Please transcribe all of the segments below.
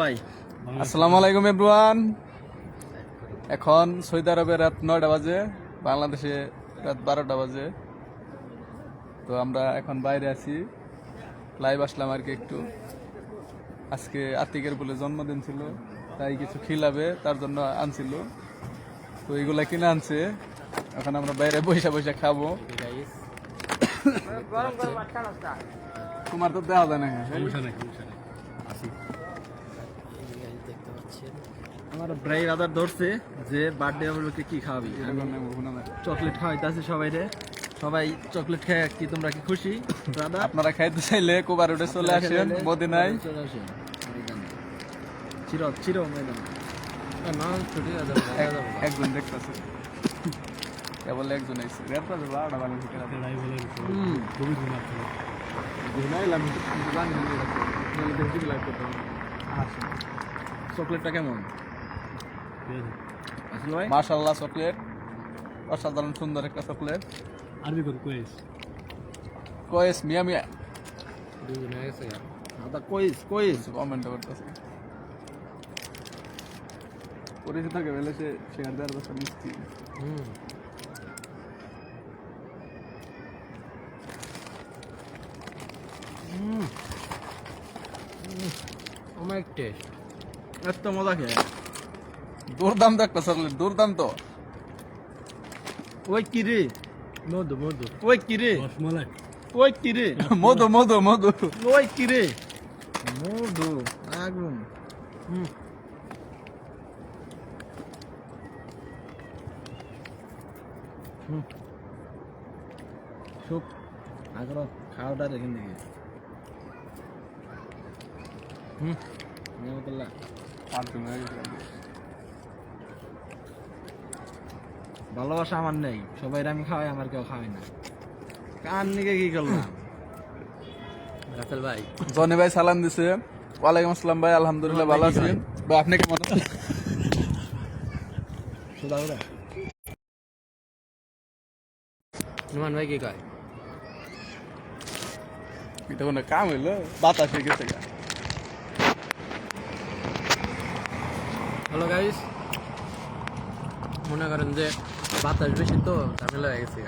ভাই। আসসালামু আলাইকুম এভরিওয়ান। এখন সৌদি আরবে রাত নয়টা বাজে বাংলাদেশে রাত বারোটা বাজে। তো আমরা এখন বাইরে আছি। লাইভ আসলাম আর কি একটু। আজকে আতিকের বলে জন্মদিন ছিল তাই কিছু খিলাবে তার জন্য আনছিল। তো এইগুলা কিনে আনছে। এখন আমরা বাইরে বৈশা বৈশা খাব। তোমার তো দেওয়া যায় না দেখতে পাচ্ছেন আমার ব্রাই রাদার ধরছে যে বার্থডে উপলক্ষে কি খাওয়াবি? চকলেট খাওয়াইতেছি সবাই রে। সবাই চকলেট খায় কি তোমরা কি খুশি? দাদা আপনারা খাইতে চাইলে কোবার উঠে চলে আসেন মদিনায়। চলে আসেন। চির চির একজন দেখতেছে। কেবল একজন আইছে। রেড পাবে বারোটা বাজে থেকে রাতে। হুম। ঘুমাইলাম কিন্তু জানি না এটা কি। নাহলে দেখছি কি live করতাম। আসে। চকলেটটা কেমন? আসলে ভাই? মাশাআল্লাহ চকলেট। অসাধারণ সুন্দর একটা চকলেট। আরবি করে কয়েস কয়েস মিয়া মিয়া দুজন গা। দাদা কইস কইস কমেন্ট করতেছে। পরিচিত থাকে বলে সে শেয়ার দেওয়ার কথা মিষ্টি। হুম। আমার টেস্ট। এত মজা খেয়ে দুর্দান্ত একটা চকলেট দুর্দান্ত। ওই কি রে? মধু মধু। ওই কি রে? রসমালাই। ওই কি রে? মধু মধু মধু ওই কি রে? মধু আগুন। হুম। সুপ আগর খাওয়াটা রেখে দিকে হুম নিয়মতুল্লাহ আর তুমি হয়ে গেছে। ভালোবাসা আমার নেই। সবাই আমি খাওয়াই আমার কেউ খাওয়াই না। কার নিকে কি করলাম? রাসেল ভাই। জনি ভাই সালাম দিছে। ওয়ালাইকুম আসসালাম ভাই আলহামদুলিল্লাহ ভালো আছি। ভাই আপনি কেমন আছেন? নুমান ভাই কি কয়? এটা কোনো কাম হইল? বাতাস হয়ে গেছে হ্যালো গাইস। মনে করেন যে বাতাস বেশি তো ঝামেলা হয়ে গেছে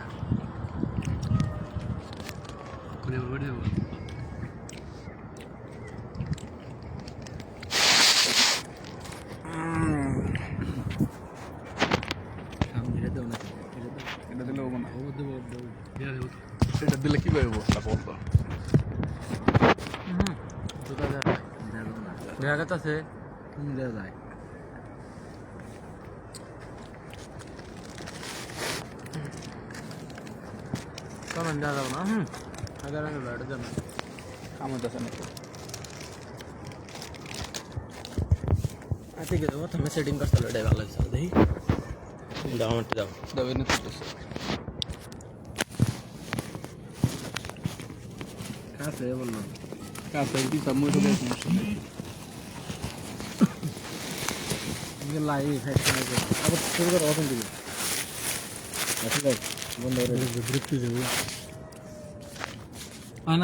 এটা দিলে হব না। ও দেবো দেবো দিয়ে দেবো এটা দিলে কি করব বলতো। দেখা দেওয়া যায় কমেন্ট দেওয়া যাবে না হুম আগে আগে বেড়ে যাবে আমার কাছে নাকি ঠিক আছে প্রথমে সেটিং করতে হলো এটাই ভালো হয়েছে দেখি দাও আমার দাও দেবে না তুলতেছে কাছে বললাম কাছে কি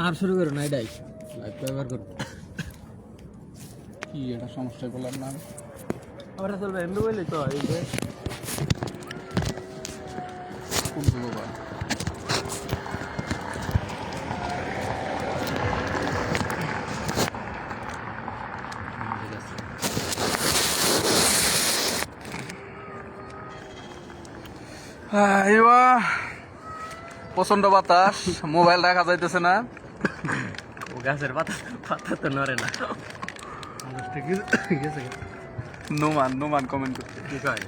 আর শুরু করো না এটাই লাইভ ব্যবহার করো। কি এটা সমস্যা বললাম না আবার চলবে এমনি বললি তো এই যে কোন বাবা ঠিক আছে আইবা প্রচণ্ড বাতাস মোবাইল রাখা যাইতেছে না। ও গাছের পাতা পাতা তো নড়ে না। গেছে? নুমান নুমান কমেন্ট করতে কি কয়?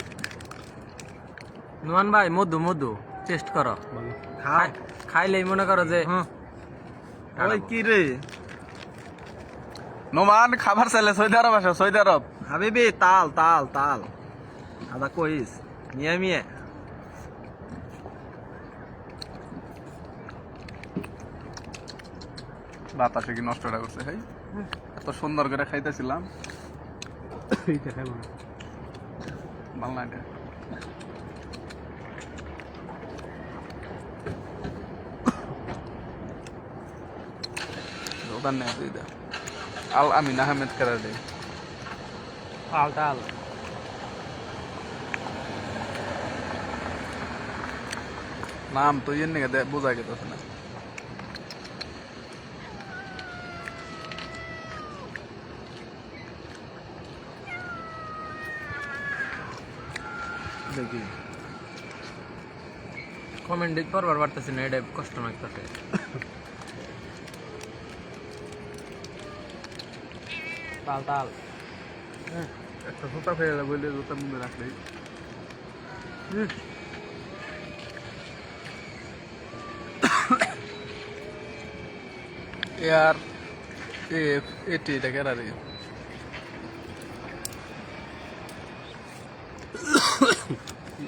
নুমান ভাই মধু মধু টেস্ট করো। খাই খাইলেই মনে করো যে ওই কি রে? নুমান খাবার চাইলে সৌদি আরব আসো সৌদি আরব। হাবিবি তাল তাল তাল। আদা কইস মিয়া মিয়া বাতাসে কি নষ্টটা করছে ভাই এত সুন্দর করে খাইতেছিলাম। এইটা খাইবো না ভালো না এটা নেই তুই আল আমিন আহমেদ কারাডে তাল তাল। নাম তো ইয়ে দে বোঝা গেছে না। দেখি কমেন্ট করবার পারতেছি না এটা কষ্ট লাগতেছে তাল তাল। একটা জুতা ফেলে দেবো বলে জুতা মধ্যে রাখলেই। এয়ার এফ এটি এটা কেরা রে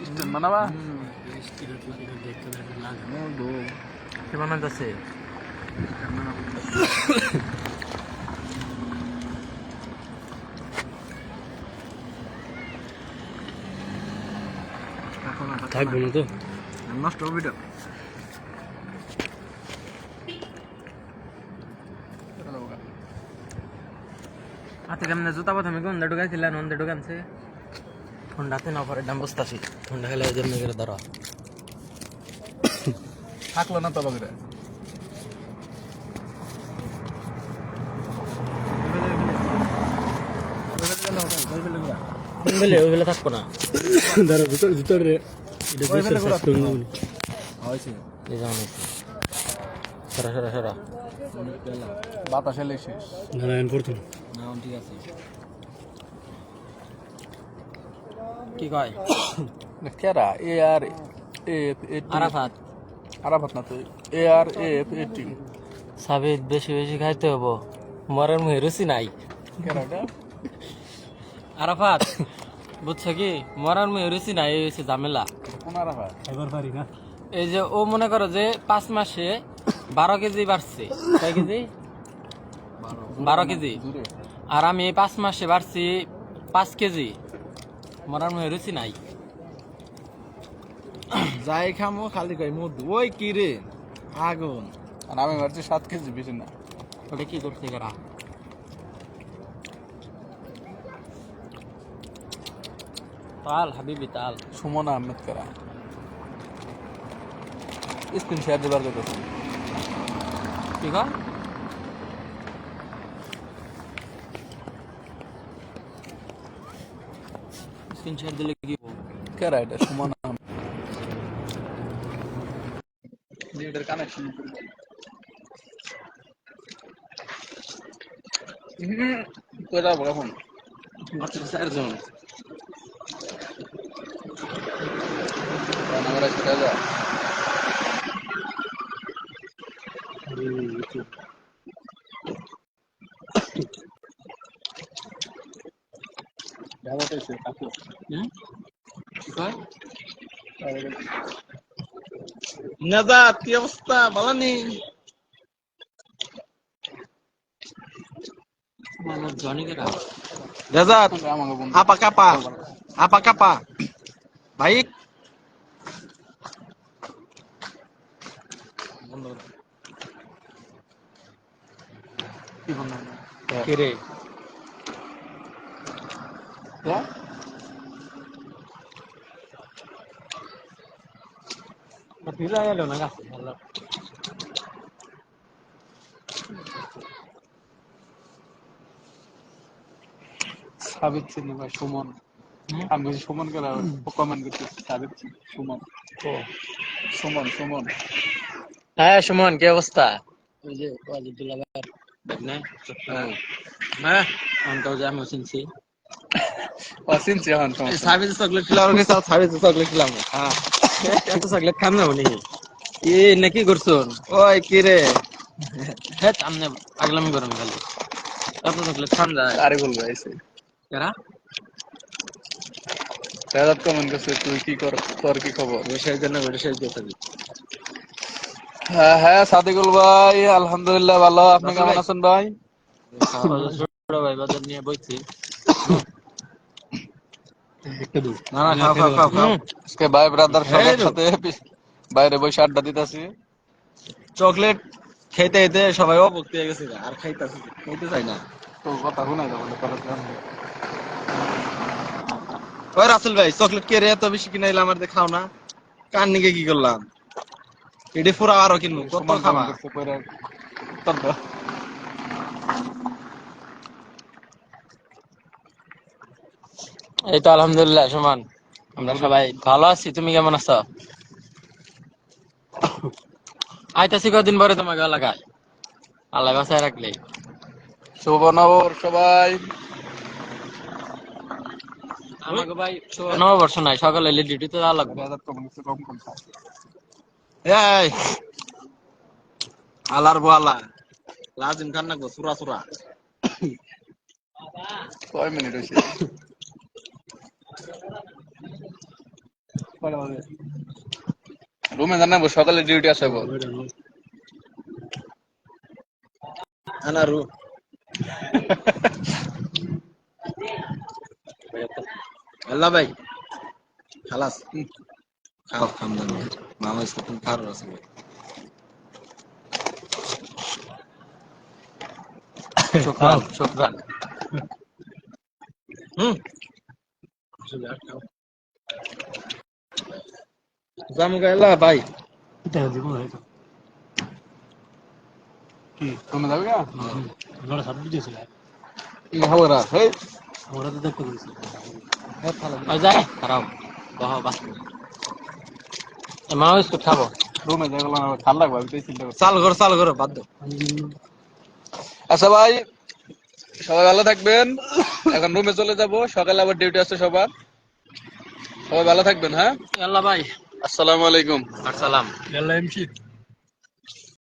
স্ট্যান্ড বানাবা কি বানাইতেছে এখন আর থাকব না তো। নষ্ট হবে এটা। হাতে কেমনে জুতা প্রথমে কোন ঢুকাইছিলেন অন্ধে ঢুকানছে ঠান্ডাতে না পরে দাম বসতাছি ঠান্ডা খেলে যেমনি করে ধরো। থাকল না তো বাগরে বেলে ওই বেলে থাকব না। দাঁড়া ভিতর ভিতরে। এটা। হয়েছে। এই যাও সরা সরা সরা। বাতাস এলে শেষ। না ঠিক আছে। কি কয়? কেরা? এ আর এটি আরাফাত। আরাফাত না তো এ আর এফ এটি সাবিত বেশি বেশি খাইতে হব মরার মুখে রুচি নাই। আরাফাত বুঝছ কি? মরার মুখে রুচি নাই এই হচ্ছে ঝামেলা। কোন আরাফাত? এবার পারি না। এই যে ও মনে করো যে পাঁচ মাসে বারো কেজি বাড়ছে। কয় কেজি? বারো। কেজি। আর আমি এই পাঁচ মাসে বাড়ছি পাঁচ কেজি। মরার মুখে রুচি নাই। যাই খামো খালি কই মধু। ওই কি রে? আগুন। আর আমি ভাবছি সাত কেজি বেশি না। ওটা কি করছে এরা? তাল হাবিবি তাল। সুমনা আহমেদ কেরা স্ক্রিন শেয়ার দিবার কথা কি কয়? স্ক্রিনশট দিলে কি? কেরা এটা? সুমনা নেটের কানেকশন যাব এখন? মাত্র চারজন রান্নাঘরে সেটা যা ঢাকাতেছে কাকু হুম? কি কয় নাজাত কি অবস্থা ভালো নেই আমার জনিকেরা নাজাত আমাকে বন্ধু আপা কাপা আপা কাপা ভাই কি বন্ধু কে রে ঢিলা গেল না গাছে ভালো সাবিত চিনি সুমন আমি বলছি সুমন করে কমেন্ট করতে সাবিত চিনি, সুমন সুমন সুমন হ্যাঁ সুমন কি অবস্থা? ওই যে ওয়াজিদুল্লাহ না হ্যাঁ আমি তো আমি শুনছি। এখন সার্ভিস চকলেট সাথ সার্ভিস চকলেট খেলাম। হ্যাঁ। এত চকলেট খাম না উনি এ নাকি করছুন ওই কি রে? হ্যাঁ সামনে পাগলামি করুন খালি। এত চকলেট খান যায় আরে বলব এসে কেরা? রেজাত কমেন্ট করছে তুই কি কর তোর কি খবর? বিষয়ের জন্য বিষয়ের কথা হ্যাঁ হ্যাঁ সাদিকুল ভাই আলহামদুলিল্লাহ ভালো। আপনি কেমন আছেন ভাই? ছোট ভাই বাজার নিয়ে বইছি একটা দু না না খাও খাও খাও খাও আজকে ভাই ব্রাদার সবার সাথে বাইরে বসে আড্ডা দিতেছি। চকলেট খেতে খেতে সবাই অভক্তি হয়ে গেছে আর খাইতেছে খাইতে চাই না। তো কথা শোনাই ওই রাসেল ভাই চকলেট কে রে এত বেশি কিনাইলে আমার দিয়ে খাও না? কার নিকে কি করলাম? এটি পুরা আরও কিনবো কত খাবা? এই তো আলহামদুলিল্লাহ সুমন। আমরা সবাই ভালো আছি তুমি কেমন আছো? আইতাছি কদিন পরে তোমাকে এলাকায়? আল্লাহ বাসায় রাখলে। শুভ নবর সবাই। আমাকে ভাই নববর্ষ নাই সকালে ডিউটিতে যাওয়া লাগবে। কম কম এই আলার বোয়ালা লাজিম খান না গো সুরা। সুরা কয় মিনিট হয়েছে রুমে জানাব সকালে ডিউটি আসে বল না রু আল্লাহ ভাই খালাস। খাও খামদান মামা ইসলাম ফারুর আছে ভাই। শুক্রান হুম। জামু গাইলা ভাই এটা দিব না এটা কি রুমে যাবে না আমরা সাত দিয়েছিল খবরা হেই আমরা তো দেখতে দিয়েছি ওই যাই খারাপ বহ বাস মাও বিস্কুট খাব রুমে যাই বললাম আমার ঠান্ডা লাগবে আমি তাই চিন্তা করছি চাল করো চাল করো বাদ দাও আচ্ছা ভাই সবাই ভালো থাকবেন। এখন রুমে চলে যাব। সকালে আবার ডিউটি আছে সবার। সবাই ভালো থাকবেন হ্যাঁ? আল্লাহ ভাই আসসালামু আলাইকুম। আসসালাম। এলএমসি